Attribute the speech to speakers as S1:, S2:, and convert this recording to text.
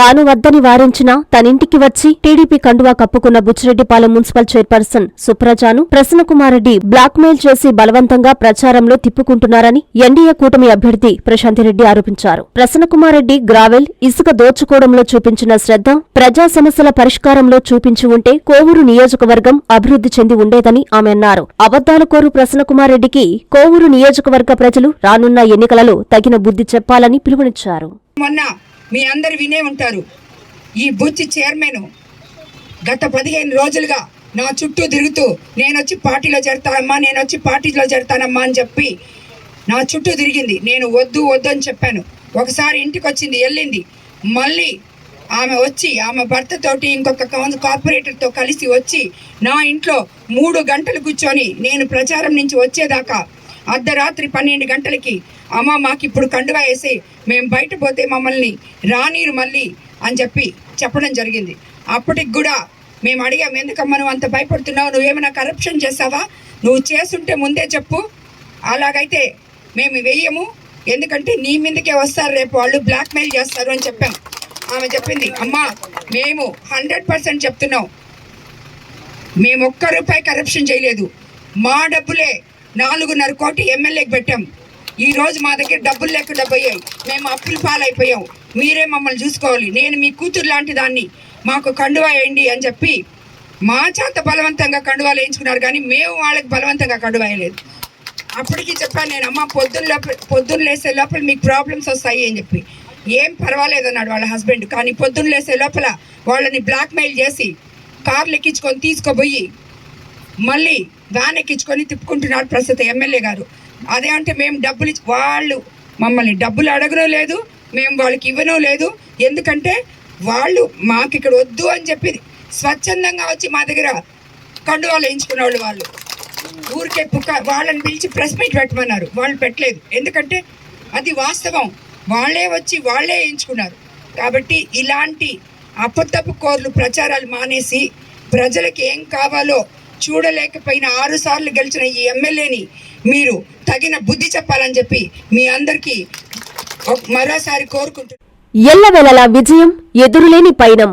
S1: తాను వద్దని వారించినా తనింటికి వచ్చి టీడీపీ కండువా కప్పుకున్న బుచ్చిరెడ్డిపాలెం మున్సిపల్ చైర్పర్సన్ సుప్రజాను ప్రసన్నకుమారెడ్డి బ్లాక్మెయిల్ చేసి బలవంతంగా ప్రచారంలో తిప్పుకుంటున్నారని ఎన్డీఏ కూటమి అభ్యర్థి ప్రశాంతిరెడ్డి ఆరోపించారు. ప్రసన్నకుమారెడ్డి గ్రావెల్ ఇసుక దోచుకోవడంలో చూపించిన శ్రద్ధ ప్రజా సమస్యల పరిష్కారంలో చూపించి ఉంటే కోవూరు నియోజకవర్గం అభివృద్ధి చెంది ఉండేదని ఆమె అన్నారు. అబద్దాలు కోరు ప్రసన్నకుమారెడ్డికి కోవూరు నియోజకవర్గ ప్రజలు రానున్న ఎన్నికలలో తగిన బుద్ధి చెప్పాలని పిలుపునిచ్చారు.
S2: మొన్న మీ అందరు వినే ఉంటారు. ఈ బుచ్చి చైర్మన్ గత పదిహేను రోజులుగా నా చుట్టూ తిరుగుతూ నేను వచ్చి పార్టీలో చేరతానమ్మా నేను వచ్చి పార్టీలో చేరతానమ్మా అని చెప్పి నా చుట్టూ తిరిగింది. నేను వద్దు వద్దు అని చెప్పాను. ఒకసారి ఇంటికి వచ్చింది వెళ్ళింది మళ్ళీ ఆమె వచ్చి ఆమె భర్తతోటి ఇంకొక కౌన్- కార్పొరేటర్తో కలిసి వచ్చి నా ఇంట్లో మూడు గంటలు కూర్చొని నేను ప్రచారం నుంచి వచ్చేదాకా అర్ధరాత్రి పన్నెండు గంటలకి అమ్మ మాకు ఇప్పుడు కండువా వేసి మేము బయట పోతే మమ్మల్ని రానీరు మళ్ళీ అని చెప్పి చెప్పడం జరిగింది. అప్పటికి కూడా మేము అడిగాం ఎందుకమ్మా నువ్వు అంత భయపడుతున్నావు? నువ్వేమైనా కరప్షన్ చేసావా నువ్వు చేస్తుంటే ముందే చెప్పు. అలాగైతే మేము వెయ్యము. ఎందుకంటే నీ మీదకే వస్తారు రేపు వాళ్ళు బ్లాక్మెయిల్ చేస్తారు అని చెప్పాం. ఆమె చెప్పింది అమ్మా మేము హండ్రెడ్ పర్సెంట్ చెప్తున్నాం. మేము ఒక్క రూపాయి కరప్షన్ చేయలేదు. మా డబ్బులే నాలుగున్నర కోటి ఎమ్మెల్యేకి పెట్టాం. ఈ రోజు మా దగ్గర డబ్బులు లేకుండా పోయాయి మేము అప్పుల పాలైపోయాం. మీరే మమ్మల్ని చూసుకోవాలి. నేను మీ కూతురు లాంటి దాన్ని. మాకు కండువా వేయండి అని చెప్పి మా చేత బలవంతంగా కండువాలు వేయించుకున్నారు కానీ మేము వాళ్ళకి బలవంతంగా కండువా వేయలేదు. అప్పటికి చెప్పాను నేను అమ్మ పొద్దున్న లోపల పొద్దున్న లేసే లోపల మీకు ప్రాబ్లమ్స్ వస్తాయి అని చెప్పి. ఏం పర్వాలేదు అన్నాడు వాళ్ళ హస్బెండ్. కానీ పొద్దున్న లేసే లోపల వాళ్ళని బ్లాక్మెయిల్ చేసి కార్లు ఎక్కించుకొని తీసుకుపోయి మళ్ళీ వ్యాన్ ఎక్కించుకొని తిప్పుకుంటున్నాడు ప్రస్తుత ఎమ్మెల్యే గారు. అదే అంటే మేము డబ్బులు ఇచ్చి- వాళ్ళు మమ్మల్ని డబ్బులు అడగడం లేదు మేము వాళ్ళకి ఇవ్వడం లేదు. ఎందుకంటే వాళ్ళు మాకు ఇక్కడ వద్దు అని చెప్పి స్వచ్ఛందంగా వచ్చి మా దగ్గర కండువాలు వేయించుకునే వాళ్ళు. వాళ్ళు ఊరికే పుక్క వాళ్ళని పిలిచి ప్రెస్ మీట్ పెట్టమన్నారు. వాళ్ళు పెట్టలేదు. ఎందుకంటే అది వాస్తవం. వాళ్ళే వచ్చి వాళ్ళే వేయించుకున్నారు. కాబట్టి ఇలాంటి అప్పతప్పు కోర్లు ప్రచారాలు మానేసి ప్రజలకు ఏం కావాలో చూడలేకపోయిన ఆరు సార్లు గెలిచిన ఈ ఎమ్మెల్యేని మీరు తగిన బుద్ధి చెప్పాలని చెప్పి మీ అందరికీ మరోసారి కోరుకుంటున్నాను.
S1: ఎల్లవెలలా విజయం ఎదురులేని పయనం.